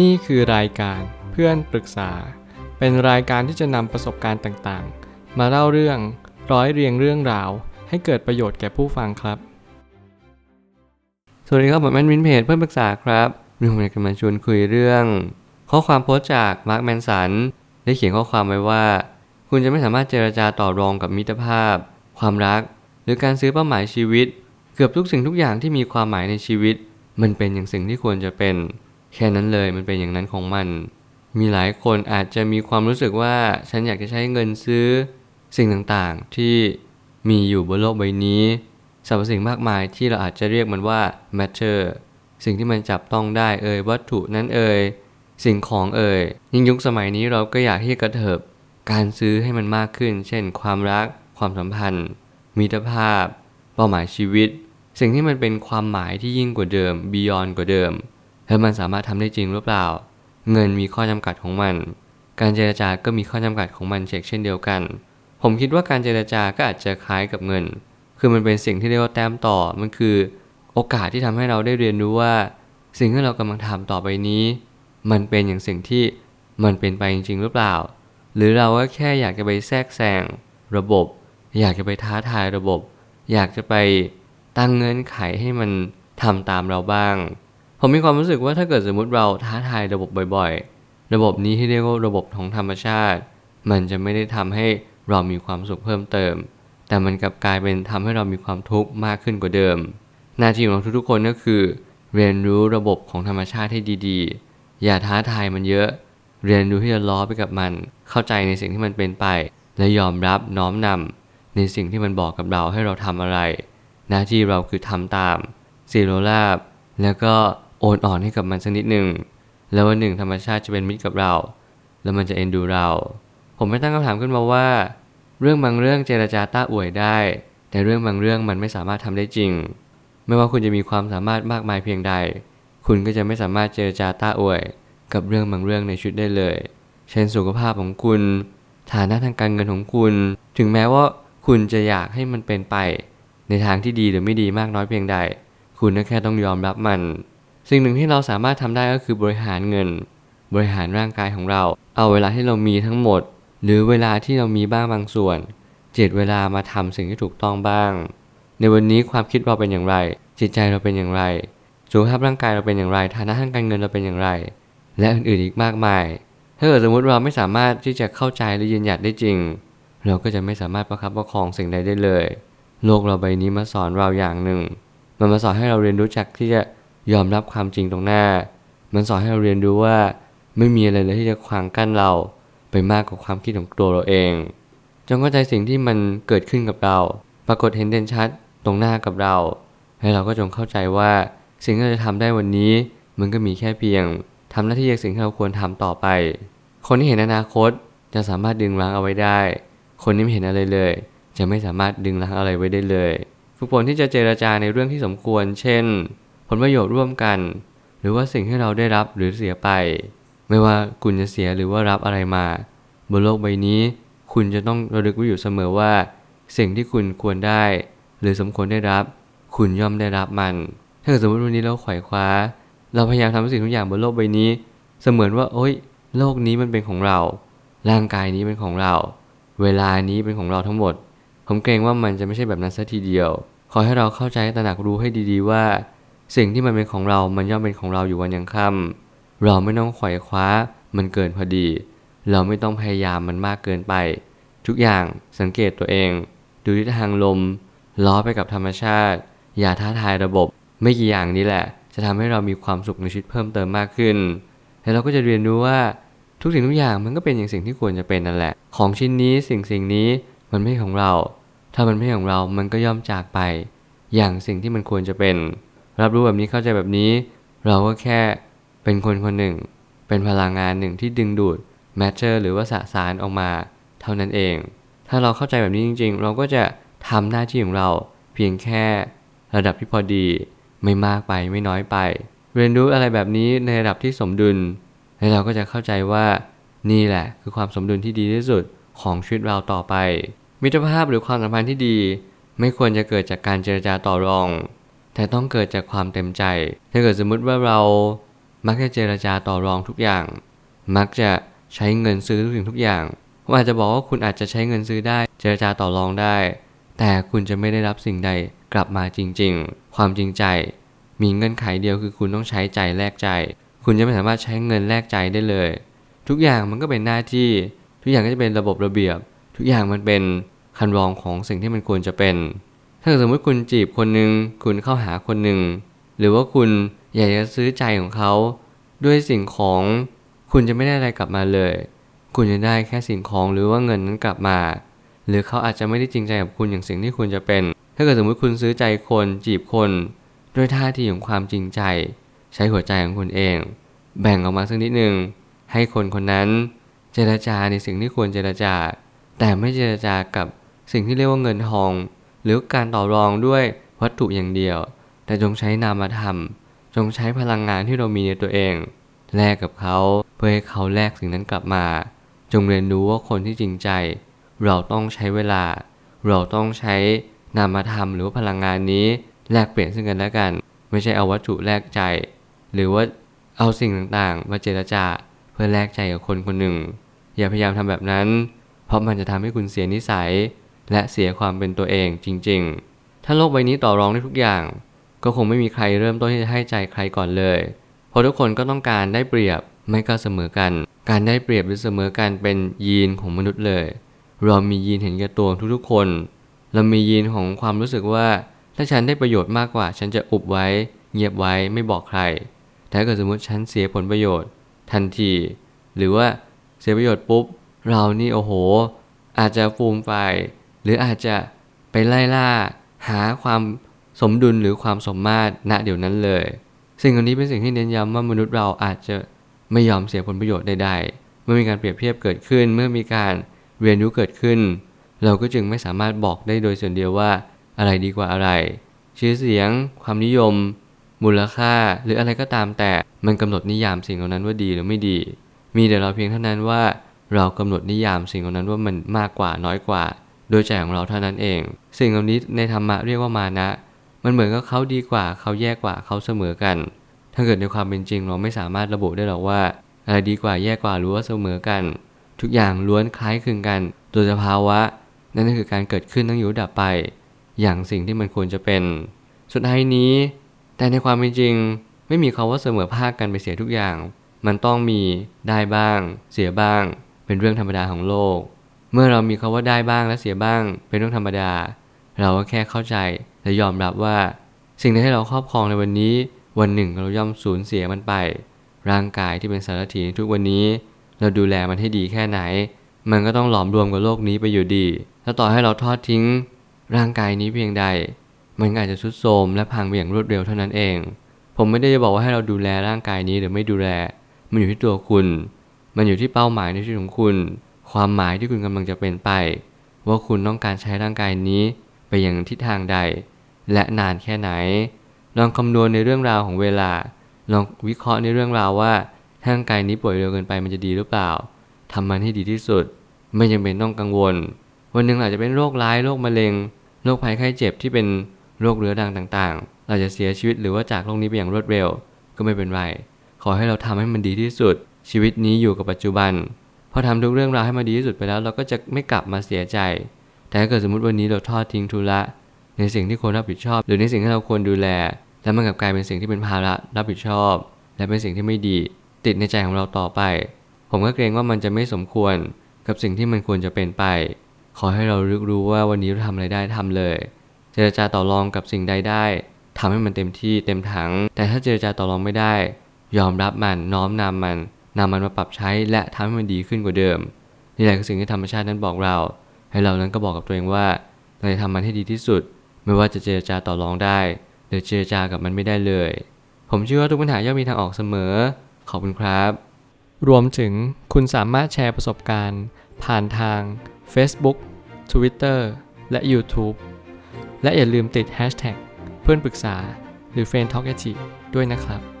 นี่คือรายการเพื่อนปรึกษา เป็นรายการที่จะนำประสบการณ์ต่างๆ มาเล่าเรื่องร้อยเรียงเรื่องราว ให้เกิดประโยชน์แก่ผู้ฟังครับ สวัสดีครับผมแอดมินเพจเพื่อนปรึกษาครับวันนี้ผมอยากจะมาชวนคุยเรื่อง ข้อความโพสต์จากมาร์คแมนสันได้เขียนข้อความไว้ว่า คุณจะไม่สามารถเจรจาต่อรองกับมิตรภาพ ความรัก หรือการซื้อเป้าหมายชีวิต เกือบทุกสิ่งทุกอย่างที่มีความหมายในชีวิต มันเป็นอย่างสิ่งที่ควรจะเป็น แค่นั้นเลยมันเป็นอย่างนั้นของมัน มีหลายคนอาจจะมีความรู้สึกว่าฉันอยากจะใช้เงินซื้อ สิ่งต่างๆที่มีอยู่บนโลกใบนี้สรรพสิ่งมากมายที่เราอาจจะเรียกมันว่า matter สิ่งที่มันจับต้องได้เอ่ยวัตถุนั้นเอ่ยสิ่งของเอ่ยยิ่งยุคสมัยนี้เราก็อยากที่กระเถิบการซื้อให้มันมากขึ้น เช่น ความรัก ความสัมพันธ์ มิตรภาพ เป้าหมายชีวิต สิ่งที่มันเป็นความหมายที่ยิ่งกว่าเดิม beyond กว่าเดิม แล้วมันสามารถทำได้จริงหรือเปล่า เงินมีข้อจำกัดของมัน การเจรจาก็มีข้อจำกัดของมันเช่นเดียวกัน ผมคิดว่าการเจรจาก็อาจจะคล้ายกับเงิน คือมันเป็นสิ่งที่เรียกว่าแต้มต่อ มันคือโอกาสที่ทำให้เราได้เรียนรู้ว่า สิ่งที่เรากำลังทำต่อไปนี้ มันเป็นอย่างสิ่งที่มันเป็นไปจริงๆหรือเปล่า หรือเราก็แค่อยากจะไปแทรกแซงระบบ อยากจะไปท้าทายระบบ อยากจะไปตั้งเงื่อนไขให้มันทำตามเราบ้าง ผมมีความรู้สึกว่าถ้าเกิดสมมติเราท้าทายระบบบ่อยๆ ระบบนี้ที่เรียกว่าระบบของธรรมชาติ มันจะไม่ได้ทำให้เรามีความสุขเพิ่มเติม แต่มันกลับกลายเป็นทำให้เรามีความทุกข์มากขึ้นกว่าเดิม หน้าที่ของทุกๆคนก็คือ เรียนรู้ระบบของธรรมชาติให้ดีๆ อย่าท้าทายมันเยอะ เรียนรู้ที่จะล้อไปกับมัน เข้าใจในสิ่งที่มันเป็นไป และยอมรับน้อมนำในสิ่งที่มันบอกกับเราให้เราทำอะไร หน้าที่เราคือทำตามสีโรลาบแล้วก็ โอนอ่อนให้กับมันสักนิดหนึ่ง แล้ววันหนึ่งธรรมชาติจะเป็นมิตรกับเรา แล้วมันจะเอ็นดูเรา ผมไม่ตั้งคำถามขึ้นมาว่า เรื่องบางเรื่องเจรจาต้าอวยได้ แต่เรื่องบางเรื่องมันไม่สามารถทำได้จริง ไม่ว่าคุณจะมีความสามารถมากมายเพียงใด คุณก็จะไม่สามารถเจรจาต้าอวย กับเรื่องบางเรื่องในชีวิตได้เลย เช่นสุขภาพของคุณ ฐานะทางการเงินของคุณ ถึงแม้ว่าคุณจะอยากให้มันเป็นไป ในทางที่ดีหรือไม่ดีมากน้อยเพียงใด คุณก็แค่ต้องยอมรับมัน สิ่งหนึ่งที่เราสามารถทำได้ก็คือบริหารเงิน บริหารร่างกายของเรา เอาเวลาที่เรามีทั้งหมด หรือเวลาที่เรามีบ้างบางส่วนเจ็ดเวลามาทำสิ่งที่ถูกต้องบ้าง ในวันนี้ความคิดเราเป็นอย่างไร จิตใจเราเป็นอย่างไรสุขภาพร่างกายเราเป็นอย่างไรฐานะทางการเงินเราเป็นอย่างไร และอื่นๆอีกมากมาย ถ้าเกิดสมมติเราไม่สามารถที่จะเข้าใจหรือยืนหยัดได้จริง เราก็จะไม่สามารถประคับประคองสิ่งใดได้เลย โลกเราใบนี้มาสอนเราอย่างหนึ่ง มันมาสอนให้เราเรียนรู้จักที่จะ ยอมรับความจริงตรงหน้า มันสอนให้เราเรียนรู้ว่า ไม่มีอะไรเลยที่จะขวางกั้นเราไปมากกว่าความคิดของตัวเราเอง จงเข้าใจสิ่งที่มันเกิดขึ้นกับเรา ปรากฏเห็นเด่นชัดตรงหน้ากับเรา ให้เราก็จงเข้าใจว่าสิ่งที่เราจะทำได้วันนี้ มันก็มีแค่เพียงทำหน้าที่ในสิ่งที่เราควรทำต่อไป คนที่เห็นอนาคตจะสามารถดึงรั้งเอาไว้ได้ คนที่ไม่เห็นอะไรเลย จะไม่สามารถดึงรั้งอะไรไว้ได้เลย ฝึกฝนที่จะเจรจาในเรื่องที่สมควร เช่น ผลประโยชน์ร่วมกัน หรือว่าสิ่งที่เราได้รับหรือเสียไป ไม่ว่าคุณจะเสียหรือว่ารับอะไรมา บนโลกใบนี้ คุณจะต้องระลึกไว้อยู่เสมอว่า สิ่งที่คุณควรได้ หรือสมควรได้รับ คุณย่อมได้รับมัน ถ้าเกิดสมมติวันนี้เราไขว่คว้า เราพยายามทำทุกสิ่งทุกอย่างบนโลกใบนี้ เสมือนว่าโอ๊ย โลกนี้มันเป็นของเรา ร่างกายนี้เป็นของเรา เวลานี้เป็นของเราทั้งหมด ผมเกรงว่ามันจะไม่ใช่แบบนั้นซะทีเดียว ขอให้เราเข้าใจตระหนักรู้ให้ดี ๆ ว่า สิ่งที่มันเป็นของเรา มันย่อมเป็นของเราอยู่วันยังค่ำเราไม่ต้องขว่คว้า มันเกินพอดี เราไม่ต้องพยายามมันมากเกินไป ทุกอย่างสังเกตตัวเอง ดูทิศทางลม ล้อไปกับธรรมชาติ อย่าท้าทายระบบ ไม่กี่อย่างนี้แหละ จะทำให้เรามีความสุขในชีวิตเพิ่มเติมมากขึ้น แล้วเราก็จะเรียนรู้ว่าทุกสิ่งทุกอย่างมันก็เป็นอย่างสิ่งที่ควรจะเป็นนั่นแหละ ของชิ้นนี้สิ่งสิ่งนี้มันไม่ของเรา ถ้ามันไม่ของเรา มันก็ย่อมจากไป อย่างสิ่งที่มันควรจะเป็น รับรู้แบบนี้เข้าใจแบบนี้ เราก็แค่เป็นคนคนหนึ่ง เป็นพลังงานหนึ่งที่ดึงดูดแมทเชอร์หรือว่าสสารออกมาเท่านั้นเอง ถ้าเราเข้าใจแบบนี้จริง ๆ เราก็จะทำหน้าที่ของเราเพียงแค่ระดับที่พอดี ไม่มากไปไม่น้อยไป เรียนรู้อะไรแบบนี้ในระดับที่สมดุล แล้วเราก็จะเข้าใจว่านี่แหละ คือความสมดุลที่ดีที่สุดของชีวิตเราต่อไป มิตรภาพหรือความสัมพันธ์ที่ดี ไม่ควรจะเกิดจากการเจรจาต่อรอง แต่ต้องเกิดจากความเต็มใจ ถ้าเกิดสมมุติว่าเรามักจะเจรจาต่อรองทุกอย่าง มักจะใช้เงินซื้อทุกสิ่งทุกอย่างผมอาจจะบอกว่าคุณอาจจะใช้เงินซื้อได้ เจรจาต่อรองได้ แต่คุณจะไม่ได้รับสิ่งใดกลับมาจริง ๆ ความจริงใจ มีเงื่อนไขเดียวคือคุณต้องใช้ใจแลกใจ คุณจะไม่สามารถใช้เงินแลกใจได้เลย ทุกอย่างมันก็เป็นหน้าที่ ทุกอย่างก็จะเป็นระบบระเบียบ ทุกอย่างมันเป็นคันรองของสิ่งที่มันควรจะเป็น ถ้าเกิดสมมติคุณจีบคนหนึ่งคุณเข้าหาคนหนึ่งหรือว่าคุณอยากจะซื้อใจของเขา ด้วยสิ่งของ คุณจะไม่ได้อะไรกลับมาเลย คุณจะได้แค่สิ่งของหรือว่าเงินนั้นกลับมา หรือเขาอาจจะไม่ได้จริงใจกับคุณอย่างสิ่งที่คุณจะเป็น ถ้าเกิดสมมติคุณซื้อใจคนจีบคน ด้วยท่าทีของความจริงใจ ใช้หัวใจของคุณเอง แบ่งออกมาสักนิดหนึ่งให้คนคนนั้น เจรจาในสิ่งที่ควรเจรจา แต่ไม่เจรจากับสิ่งที่เรียกว่าเงินทอง หรือการต่อรองด้วยวัตถุอย่างเดียว แต่จงใช้นามธรรม จงใช้พลังงานที่เรามีในตัวเอง แลกกับเขาเพื่อให้เขาแลกสิ่งนั้นกลับมา จงเรียนรู้ว่าคนที่จริงใจ เราต้องใช้เวลา เราต้องใช้นามธรรมหรือพลังงานนี้แลกเปลี่ยนซึ่งกันและกัน ไม่ใช่เอาวัตถุแลกใจ หรือว่าเอาสิ่งต่างๆ มาเจรจาเพื่อแลกใจกับคนคนหนึ่ง อย่าพยายามทำแบบนั้น เพราะมันจะทำให้คุณเสียนิสัย และเสียความเป็นตัวเองจริง ๆ ถ้าโลกใบนี้ต่อรองได้ทุกอย่าง ก็คงไม่มีใครเริ่มต้นที่จะให้ใจใครก่อนเลย เพราะทุกคนก็ต้องการได้เปรียบไม่ก็เสมอกัน การได้เปรียบหรือเสมอกันเป็นยีนของมนุษย์เลย เรามียีนเห็นแก่ตัวทุกๆคน เรามียีนของความรู้สึกว่า ถ้าฉันได้ประโยชน์มากกว่า ฉันจะอุบไว้ เงียบไว้ไม่บอกใคร แต่ถ้าเกิดสมมติฉันเสียผลประโยชน์ ทันที หรือว่าเสียประโยชน์ปุ๊บ เรานี่โอ้โห อาจจะฟูมไฟ หรืออาจจะไปไล่ล่าหาความสมดุลหรือความสมมาตรณเดี๋ยวนั้นเลย สิ่งเหล่านี้เป็นสิ่งที่เน้นย้ำว่ามนุษย์เราอาจจะไม่ยอมเสียผลประโยชน์ใดๆ เมื่อมีการเปรียบเทียบเกิดขึ้น เมื่อมีการเรียนรู้เกิดขึ้น เราก็จึงไม่สามารถบอกได้โดยส่วนเดียวว่าอะไรดีกว่าอะไร ชื่อเสียง ความนิยม มูลค่า หรืออะไรก็ตามแต่มันกำหนดนิยามสิ่งเหล่านั้นว่าดีหรือไม่ดี มีแต่เราเพียงเท่านั้นว่าเรากำหนดนิยามสิ่งเหล่านั้นว่ามันมากกว่าน้อยกว่า โดยใจของเราเท่านั้นเอง สิ่งเหล่านี้ในธรรมะเรียกว่ามานะ มันเหมือนกับเขาดีกว่าเขาแย่กว่าเขาเสมอกัน ถ้าเกิดในความเป็นจริงเราไม่สามารถระบุได้หรอกว่า อะไรดีกว่าแย่กว่าหรือว่าเสมอกัน ทุกอย่างล้วนคล้ายคลึงกัน โดยสภาวะ นั่นก็คือการเกิดขึ้นตั้งอยู่ดับไป อย่างสิ่งที่มันควรจะเป็น สุดท้ายนี้ แต่ในความเป็นจริง ไม่มีคาว่าเสมอภาคกันไปเสียทุกอย่าง มันต้องมีได้บ้าง เสียบ้าง เป็นเรื่องธรรมดาของโลก เมื่อเรามีคาว่าได้บ้างและเสียบ้างเป็นเรื่องธรรมดา เราก็แค่เข้าใจและยอมรับว่า สิ่งที่เราครอบครองในวันนี้ วันหนึ่งเราย่อมสูญเสียมันไป ร่างกายที่เป็นสารถีทุกวันนี้ เราดูแลมันให้ดีแค่ไหน มันก็ต้องหลอมรวมกับโลกนี้ไปอยู่ดี แล้วต่อให้เราทอดทิ้ง ร่างกายนี้เพียงใด มันก็อาจจะทุดโทรมและพังไปอย่างรวดเร็วเท่านั้นเอง ผมไม่ได้จะบอกว่าให้เราดูแลร่างกายนี้หรือไม่ดูแล มันอยู่ที่ตัวคุณ มันอยู่ที่เป้าหมายในชีวิตของคุณ ความหมายที่คุณกำลังจะเป็นไป ว่าคุณต้องการใช้ร่างกายนี้ไปอย่างทิศทางใด และนานแค่ไหน ลองคำนวณในเรื่องราวของเวลา ลองวิเคราะห์ในเรื่องราวว่าถ้าร่างกายนี้ป่วยเร็วเกินไปมันจะดีหรือเปล่าทำมันให้ดีที่สุด ไม่จำเป็นต้องกังวล วันหนึ่งอาจจะเป็นโรคร้ายโรคมะเร็งโรคภัยไข้เจ็บที่เป็นโรคเรื้อรังต่างๆ เราจะเสียชีวิตหรือว่าจากโลกนี้ไปอย่างรวดเร็วก็ไม่เป็นไร ขอให้เราทำให้มันดีที่สุด ชีวิตนี้อยู่กับปัจจุบัน พอทำทุกเรื่องราวให้มันดีที่สุดไปแล้ว เราก็จะไม่กลับมาเสียใจ แต่ถ้าเกิดสมมติวันนี้เราทอดทิ้งธุระในสิ่งที่ควรรับผิดชอบ หรือในสิ่งที่เราควรดูแล แล้วมันกลับกลายเป็นสิ่งที่เป็นภาระรับผิดชอบ และเป็นสิ่งที่ไม่ดี ติดในใจของเราต่อไป ผมก็เกรงว่ามันจะไม่สมควรกับสิ่งที่มันควรจะเป็นไป ขอให้เรารึกรู้ว่าวันนี้เราทำอะไรได้ทำเลย เจรจาต่อรองกับสิ่งใดได้ทำให้มันเต็มที่เต็มถัง แต่ถ้าเจรจาต่อรองไม่ได้ ยอมรับมันน้อมนำมัน นำมันมาปรับใช้และทำให้มันดีขึ้นกว่าเดิม นี่แหละคือสิ่งที่ธรรมชาตินั้นบอกเรา ให้เรานั้นก็บอกกับตัวเองว่าเราจะทำมันให้ดีที่สุด ไม่ว่าจะเจรจาต่อรองได้ หรือเจรจากับมันไม่ได้เลย ผมเชื่อว่าทุกปัญหาย่อมมีทางออกเสมอ ขอบคุณครับ รวมถึงคุณสามารถแชร์ประสบการณ์ ผ่านทาง Facebook Twitter และ YouTube และอย่าลืมติด Hashtag เพื่อนปรึกษาหรือ f r ร e n d t a l k a ด้วยนะครับ